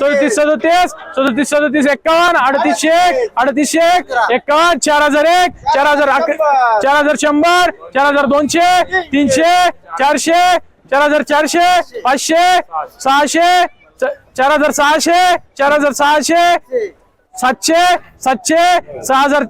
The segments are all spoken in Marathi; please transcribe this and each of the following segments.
सदतीस सदतीस सदतीस सदतीस एक्कावन्न अडतीसशे एक अडतीस एक एक्कावन्न चार हजार एक चार हजार अक- चार हजार शंभर चार हजार दोनशे तीनशे चारशे चार हजार चारशे पाचशे सहाशे च- चार हजार सहाशे चार हजार सहाशे सातशे सातशे सहा हजार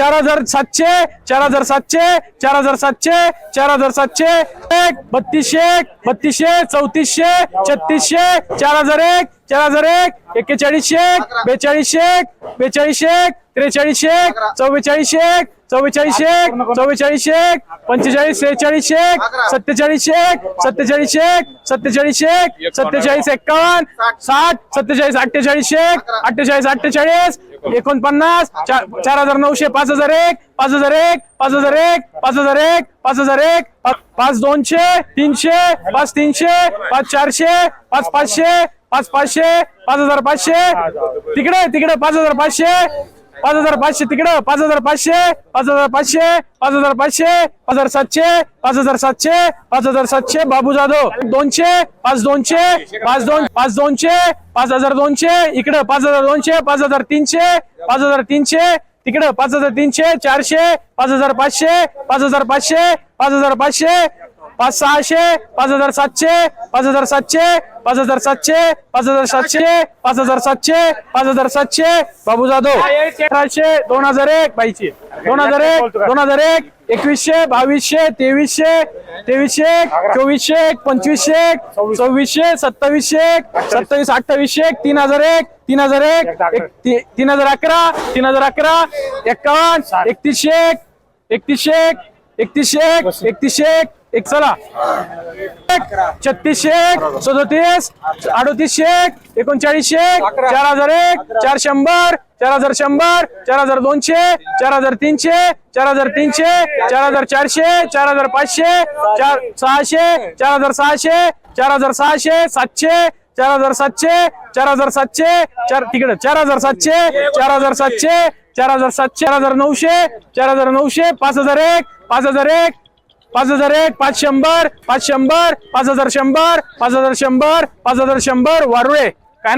चार हजार सातशे चार हजार सातशे चार हजार सातशे चार हजार सातशे एक बत्तीसशे एक बत्तीसशे चौतीसशे छत्तीसशे चार हजार एक चार हजार एक एक्केचाळीसशे एक बेचाळीसशे एक बेचाळीसशे एक त्रेचाळीसशे एक चव्वेचाळीसशे चव्वेचाळीस एक चव्वेचाळीस एक पंचेचाळीस सेहेचाळीस एक सत्तेचाळीस एक सत्तेचाळीस एक सत्तेचाळीस एक सत्तेचाळीस एक्कावन्न साठ सत्तेचाळीस अठ्ठेचाळीस एक अठ्ठेचाळीस अठ्ठेचाळीस एकोणपन्नास चार चार हजार नऊशे पाच हजार एक पाच हजार एक पाच हजार एक पाच हजार एक पाच हजार एक पाच दोनशे तीनशे पाच तीनशे पाच चारशे पाच पाचशे पाच पाचशे पाच हजार पाचशे तिकडे तिकडे पाच हजार पाचशे पाच हजार पाचशे तिकडं पाच हजार पाचशे पाच हजार पाचशे पाच हजार पाचशे पाच हजार सातशे पाच हजार सातशे पाच हजार सातशे बाबू जाधव दोनशे पाच दोनशे पाच दोन पाच दोनशे पाच हजार दोनशे इकडं पाच हजार दोनशे पाच हजार तीनशे पाच हजार तीनशे तिकडं पाच हजार तीनशे चारशे पाच हजार पाचशे पाच हजार पाचशे पाच हजार पाचशे पाच सहाशे पाच हजार सातशे पाच हजार सातशे पाच हजार सातशे पाच हजार सातशे पाच हजार सातशे पाच हजार सातशे. बाबू जाधव अठराशे दोन हजार एक बाईची. दोन हजार एक दोन हजार एक एकवीसशे बावीसशे तेवीसशे तेवीसशे एक, चोवीसशे एक, पंचवीसशे एक, सव्वीसशे सत्तावीसशे एक, सत्तावीस अठ्ठावीसशे एक, तीन हजार एक तीन हजार एक ती- तीन हजार अकरा तीन हजार अकरा एक्कावन्न एकतीसशे एक एकतीसशे एक एकतीसशे एक एकतीसशे एक चला छत्तीसशे एक सदोतीस अडोतीसशे एक एकोणचाळीसशे एक चार हजार एक चार शंभर चार हजार शंभर चार हजार दोनशे चार हजार तीनशे चार हजार तीनशे चार हजार चारशे चार हजार पाचशे चार सहाशे चार हजार सहाशे चार हजार सहाशे सातशे चार हजार सातशे चार हजार सातशे चार तिकडे चार हजार सातशे चार हजार सातशे चार हजार सातशे चार हजार नऊशे चार हजार नऊशे पाच हजार एक पाच हजार एक पाच हजार एक पाच शंभर पाच शंभर पाच हजार शंभर पाच हजार शंभर पाच हजार शंभर वारुळे. काय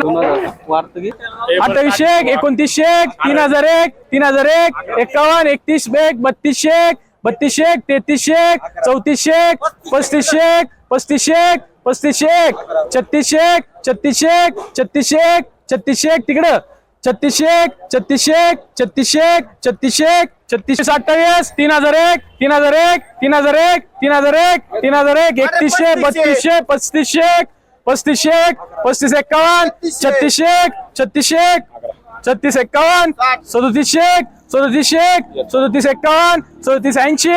अठ्ठावीसशे एक एकोणतीसशे एक तीन हजार एक तीन हजार एक एकावन्न एकतीस एक बत्तीसशे एक बत्तीसशे एक तेहतीसशे एक चौतीसशे एक पस्तीसशे एक पस्तीसशे एक पस्तीसशे एक छत्तीसशे एक छत्तीसशे एक छत्तीसशे एक छत्तीसशे एक तिकडं. छत्तीसशे एक छत्तीसशे एक छत्तीसशे एक छत्तीसशे एक छत्तीसशे अठ्ठावीस तीन हजार एक तीन हजार एक तीन हजार एक तीन हजार एक तीन हजार एक एकतीसशे बत्तीसशे पस्तीसशे एक पस्तीसशे एक पस्तीस एक्कावन्न छत्तीसशे. एक छत्तीसशे एक छत्तीस एक्कावन्न सदोतीसशे एक सदोतीसशे एक सदोतीस एक्कावन्न सदोतीस ऐंशी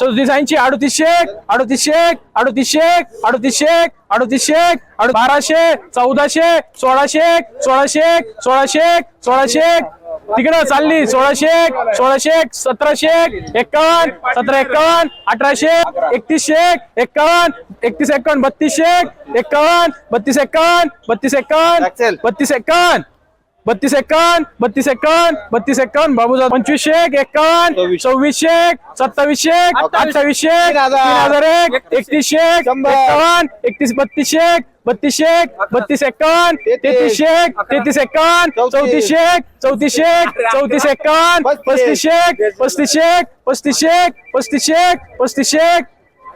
सदोतीस ऐंशी अडतीसशे एक अडतीसशे एक अडतीसशे एक अडतीसशे एक अडतीसशे बाराशे चौदाशे सोळाशे एक सोळाशे एक सोळाशे एक सोळाशे एक तिकडं चालली सोळाशे एक सोळाशे एक सतराशे एक एक्कावन्न सतरा एक्कावन्न अठराशे एकतीसशे एक एक्कावन्न एकतीस एक्कावन्न बत्तीसशे एक एक्कावन्न बत्तीस एक्कावन्न बत्तीस एक्कावन्न बत्तीस एक्कावन्न बत्तीस एक्कावन्न बत्तीस एक्कावन्न बत्तीस एक्कावन्न. बाबूजा पंचवीसशे एक एक्कावन्न. सव्वीसशे एक सत्तावीसशे एक अठ्ठावीसशे एक तीन हजार. एक एकतीसशे एक एक्कावन्न एकतीस बत्तीसशे एक बत्तीसशे एक बत्तीस एक्कावन्न तेहतीसशे एक तेहतीस एक्कावन्न चौतीसशे एक चौतीसशे एक चौतीस एक्कावन्न पस्तीसशे एक पस्तीसशे एक पस्तीसशे एक पस्तीसशे एक पस्तीसशे एक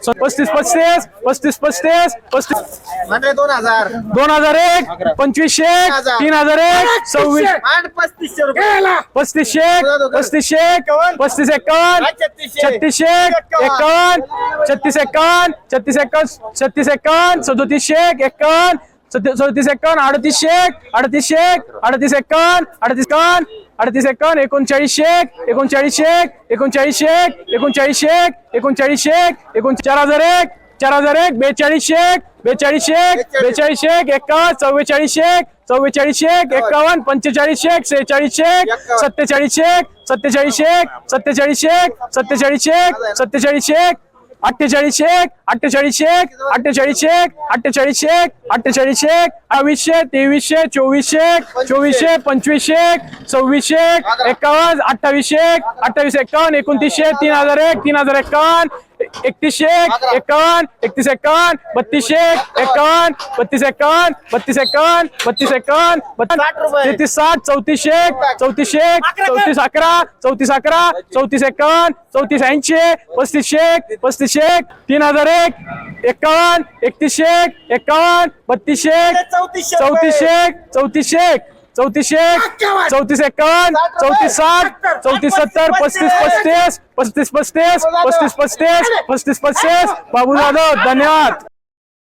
पस्तीस पस्तीस पस्तीस पस्तीस पस्तीस. म्हणजे दोन हजार. दोन हजार एक पंचवीसशे एक तीन हजार. एक सव्वीस. आठ पस्तीसशे रुपये. पस्तीसशे एक पस्तीसशे एक पस्तीस एक्कावन्न छत्तीसशे. छत्तीसशे एक एक्कावन्न छत्तीस एक्कावन्न छत्तीस एक्कावन्न छत्तीस एक्कावन्न सदोतीसशे एक एक्कावन्न सद- सदोतीस एक्कावन्न अडतीसशे एक अडतीसशे एक अडतीस एक्कावन्न अडतीस एक्कावन्न अडतीस एक्कावन्न एकोणचाळीस एक एकोणचाळीस एक एकोणचाळीस एक एकोणचाळीस एक एकोणचाळीस एक एकोण चार हजार एक चार हजार एक बेचाळीस एक बेचाळीस एक बेचाळीस एक एक्कावन्न चव्वेचाळीस एक चव्वेचाळीस एक एक्कावन्न पंचेचाळीस एक सेहेचाळीस एक सत्तेचाळीस एक सत्तेचाळीस एक सत्तेचाळीस एक सत्तेचाळीस एक सत्तेचाळीस एक अठ्ठेचाळीस एक अठ्ठेचाळीस एक अठ्ठेचाळीस एक अठ्ठेचाळीस एक अठ्ठेचाळीस एक बावीसशे तेवीसशे चोवीसशे एक चोवीसशे पंचवीसशे एक सव्वीसशे एक एकावन्न अठ्ठावीसशे एक अठ्ठावीस एकावन्न एकोणतीसशे तीन हजार एक तीन हजार एकावन्न एकतीसशे एक एकावन्न एकतीस एकावन्न बत्तीसशे एक एकावन्न बत्तीस एकावन्न बत्तीस एकावन्न बत्तीस एकावन्न. तेहतीस साठ चौतीसशे एक चौतीसशे एक चौतीस अकरा चौतीस अकरा चौतीस एकावन्न चौतीस ऐंशी पस्तीसशे एक पस्तीसशे एक तीन हजार एक एकावन्न एकतीसशे एक एकावन्न बत्तीसशे एक चौतीसशे एक चौतीसशे एक. चौतीसशे एक चौतीस एकावन्न चौतीस साठ चौतीस सत्तर पस्तीस. पस्तीस पस्तीस पस्तीस पस्तीस पस्तीस पस्तीस पस्तीस बाबू जाधव धन्यवाद.